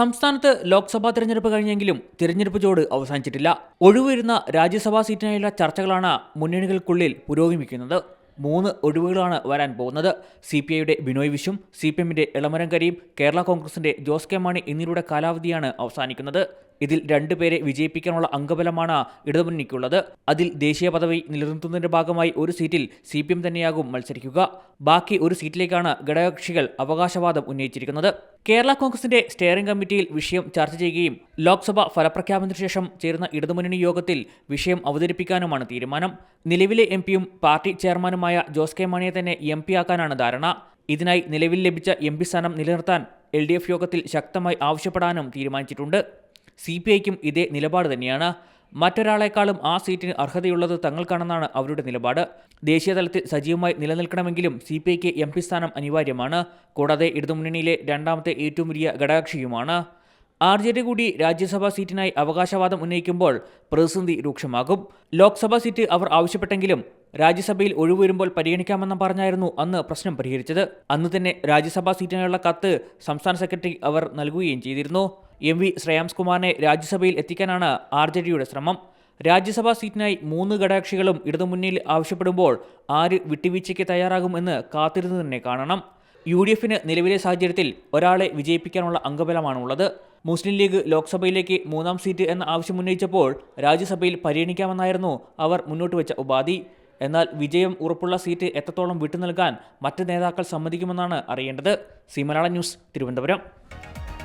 സംസ്ഥാനത്ത് ലോക്സഭാ തിരഞ്ഞെടുപ്പ് കഴിഞ്ഞെങ്കിലും തിരഞ്ഞെടുപ്പ് ചോട് അവസാനിച്ചിട്ടില്ല. ഒഴിവുവരുന്ന രാജ്യസഭാ സീറ്റിനായുള്ള ചർച്ചകളാണ് മുന്നണികൾക്കുള്ളിൽ പുരോഗമിക്കുന്നത്. മൂന്ന് ഒഴിവുകളാണ് വരാൻ പോകുന്നത്. സി പി ഐയുടെ ബിനോയ് വിശ്വം സി പി എമ്മിന്റെ ഇളമരം കരീം കേരള കോൺഗ്രസിന്റെ ജോസ് കെ മാണി എന്നിവരുടെ കാലാവധിയാണ് അവസാനിക്കുന്നത്. ഇതിൽ രണ്ടുപേരെ വിജയിപ്പിക്കാനുള്ള അംഗബലമാണ് ഇടതുമുന്നണിക്കുള്ളത്. അതിൽ ദേശീയ പദവി നിലനിർത്തുന്നതിന്റെ ഭാഗമായി ഒരു സീറ്റിൽ സി പി എം തന്നെയാകും മത്സരിക്കുക. ബാക്കി ഒരു സീറ്റിലേക്കാണ് ഘടകകക്ഷികൾ അവകാശവാദം ഉന്നയിച്ചിരിക്കുന്നത്. കേരള കോൺഗ്രസിന്റെ സ്റ്റിയറിംഗ് കമ്മിറ്റിയിൽ വിഷയം ചർച്ച ചെയ്യുകയും ലോക്സഭ ഫലപ്രഖ്യാപനത്തിന് ശേഷം ചേർന്ന ഇടതുമുന്നണി യോഗത്തിൽ വിഷയം അവതരിപ്പിക്കാനുമാണ് തീരുമാനം. നിലവിലെ എം പിയും പാർട്ടി ചെയർമാനുമായ ജോസ് കെ മാണിയെ തന്നെ എം പി ആക്കാനാണ് ധാരണ. ഇതിനായി നിലവിൽ ലഭിച്ച എം പി സ്ഥാനം നിലനിർത്താൻ എൽ യോഗത്തിൽ ശക്തമായി ആവശ്യപ്പെടാനും തീരുമാനിച്ചിട്ടുണ്ട്. സി പി ഐക്കും ഇതേ നിലപാട് തന്നെയാണ്. മറ്റൊരാളെക്കാളും ആ സീറ്റിന് അർഹതയുള്ളത് തങ്ങൾക്കാണെന്നാണ് അവരുടെ നിലപാട്. ദേശീയതലത്തിൽ സജീവമായി നിലനിൽക്കണമെങ്കിലും സി പി ഐക്ക് എം പി സ്ഥാനം അനിവാര്യമാണ്. കൂടാതെ ഇടതുമുന്നണിയിലെ രണ്ടാമത്തെ ഏറ്റവും വലിയ ഘടകകക്ഷിയുമാണ്. ആർ ജെ ഡി കൂടി രാജ്യസഭാ സീറ്റിനായി അവകാശവാദം ഉന്നയിക്കുമ്പോൾ പ്രതിസന്ധി രൂക്ഷമാകും. ലോക്സഭാ സീറ്റ് അവർ ആവശ്യപ്പെട്ടെങ്കിലും രാജ്യസഭയിൽ ഒഴിവുവരുമ്പോൾ പരിഗണിക്കാമെന്ന് പറഞ്ഞായിരുന്നു അന്ന് പ്രശ്നം പരിഹരിച്ചത്. അന്ന് തന്നെ രാജ്യസഭാ സീറ്റിനായുള്ള കത്ത് സംസ്ഥാന സെക്രട്ടറി അവർ നൽകുകയും ചെയ്തിരുന്നു. എം വി ശ്രേയാംസ് കുമാറിനെ രാജ്യസഭയിൽ എത്തിക്കാനാണ് ആർ ജെ ഡിയുടെ ശ്രമം. രാജ്യസഭാ സീറ്റിനായി മൂന്ന് ഘടകകക്ഷികളും ഇടതുമുന്നണിയിൽ ആവശ്യപ്പെടുമ്പോൾ ആര് വിട്ടുവീഴ്ചയ്ക്ക് തയ്യാറാകുമെന്ന് കാത്തിരുന്ന് തന്നെ കാണണം. യു ഡി എഫിന് നിലവിലെ സാഹചര്യത്തിൽ ഒരാളെ വിജയിപ്പിക്കാനുള്ള അംഗബലമാണുള്ളത്. മുസ്ലിം ലീഗ് ലോക്സഭയിലേക്ക് മൂന്നാം സീറ്റ് എന്ന ആവശ്യം ഉന്നയിച്ചപ്പോൾ രാജ്യസഭയിൽ പരിഗണിക്കാമെന്നായിരുന്നു അവർ മുന്നോട്ട് വെച്ച ഉപാധി. എന്നാൽ വിജയം ഉറപ്പുള്ള സീറ്റ് എത്രത്തോളം വിട്ടുനൽകാൻ മറ്റ് നേതാക്കൾ സമ്മതിക്കുമെന്നാണ് അറിയേണ്ടത്. സി മലയാള ന്യൂസ് തിരുവനന്തപുരം.